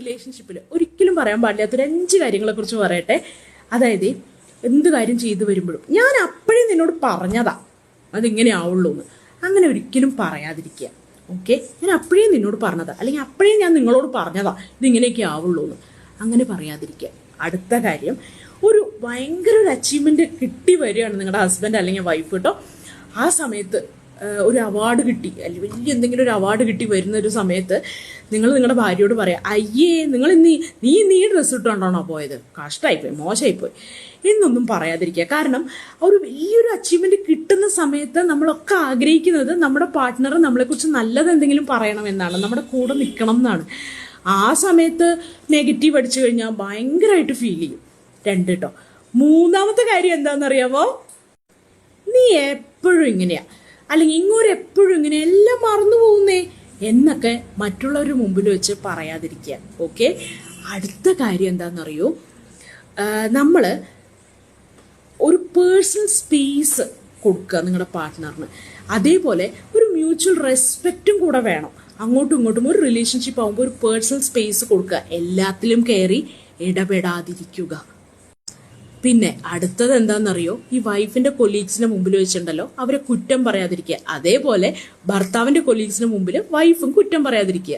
റിലേഷൻഷിപ്പിൽ ഒരിക്കലും പറയാൻ പാടില്ലാത്ത ഒരു അഞ്ച് കാര്യങ്ങളെ കുറിച്ച് പറയട്ടെ. അതായത് എന്ത് കാര്യം ചെയ്തു വരുമ്പോഴും ഞാൻ അപ്പോഴേ നിന്നോട് പറഞ്ഞതാ. അതിങ്ങനെ ആവുള്ളൂ എന്ന് അങ്ങനെ ഒരിക്കലും പറയാതിരിക്കുക. ഓക്കെ ഞാൻ അപ്പോഴേ നിന്നോട് പറഞ്ഞതാ. അല്ലെങ്കിൽ അപ്പോഴേ ഞാൻ നിങ്ങളോട് പറഞ്ഞതാ. ഇതിങ്ങനെയൊക്കെ ആവുള്ളൂ എന്ന് അങ്ങനെ പറയാതിരിക്കുക. അടുത്ത കാര്യം ഒരു ഭയങ്കര ഒരു അച്ചീവ്മെന്റ് കിട്ടി വരികയാണ് നിങ്ങളുടെ ഹസ്ബൻഡ് അല്ലെങ്കിൽ വൈഫ് കേട്ടോ ആ സമയത്ത് ഒരു അവാർഡ് കിട്ടി. അല്ലെങ്കിൽ വലിയ എന്തെങ്കിലും ഒരു അവാർഡ് കിട്ടി വരുന്ന ഒരു സമയത്ത് നിങ്ങൾ നിങ്ങളുടെ ഭാര്യയോട് പറയാം അയ്യേ നിങ്ങൾ നീ നീ നീ ഡ്രസ്സ് ഇട്ടുകൊണ്ടാണോ പോയത്? കഷ്ടമായിപ്പോയി മോശമായിപ്പോയി. എന്നൊന്നും പറയാതിരിക്കുക. കാരണം ഒരു വലിയൊരു അച്ചീവ്മെന്റ് കിട്ടുന്ന സമയത്ത് നമ്മളൊക്കെ ആഗ്രഹിക്കുന്നത് നമ്മുടെ പാർട്ട്ണർ നമ്മളെക്കുറിച്ച് നല്ലത് എന്തെങ്കിലും പറയണമെന്നാണ് നമ്മുടെ കൂടെ നിൽക്കണം എന്നാണ്. ആ സമയത്ത് നെഗറ്റീവ് അടിച്ചു കഴിഞ്ഞാൽ ഭയങ്കരമായിട്ട് ഫീൽ ചെയ്യും. രണ്ട് കേട്ടോ മൂന്നാമത്തെ കാര്യം എന്താണെന്നറിയാമോ നീ എപ്പോഴും ഇങ്ങനെയാ. അല്ലെങ്കിൽ ഇങ്ങോട്ട് എപ്പോഴും ഇങ്ങനെ എല്ലാം മറന്നു പോകുന്നേ എന്നൊക്കെ മറ്റുള്ളവരുടെ മുമ്പിൽ വെച്ച് പറയാതിരിക്കുക. ഓക്കെ അടുത്ത കാര്യം എന്താണെന്നറിയോ? നമ്മൾ ഒരു പേഴ്സണൽ സ്പേസ് കൊടുക്കുക നിങ്ങളുടെ പാർട്ട്ണറിന് അതേപോലെ ഒരു മ്യൂച്വൽ റെസ്പെക്റ്റും കൂടെ വേണം. അങ്ങോട്ടും ഇങ്ങോട്ടും ഒരു റിലേഷൻഷിപ്പ് ആകുമ്പോൾ ഒരു പേഴ്സണൽ സ്പേസ് കൊടുക്കുക. എല്ലാത്തിലും കയറി ഇടപെടാതിരിക്കുക. പിന്നെ അടുത്തത് എന്താണെന്നറിയോ? ഈ വൈഫിന്റെ കൊലീഗ്സിന്റെ മുമ്പിൽ വെച്ചിട്ടുണ്ടല്ലോ. അവരെ കുറ്റം പറയാതിരിക്കുക. അതേപോലെ ഭർത്താവിന്റെ കൊലീഗ്സിന് മുമ്പിൽ വൈഫും കുറ്റം പറയാതിരിക്കുക.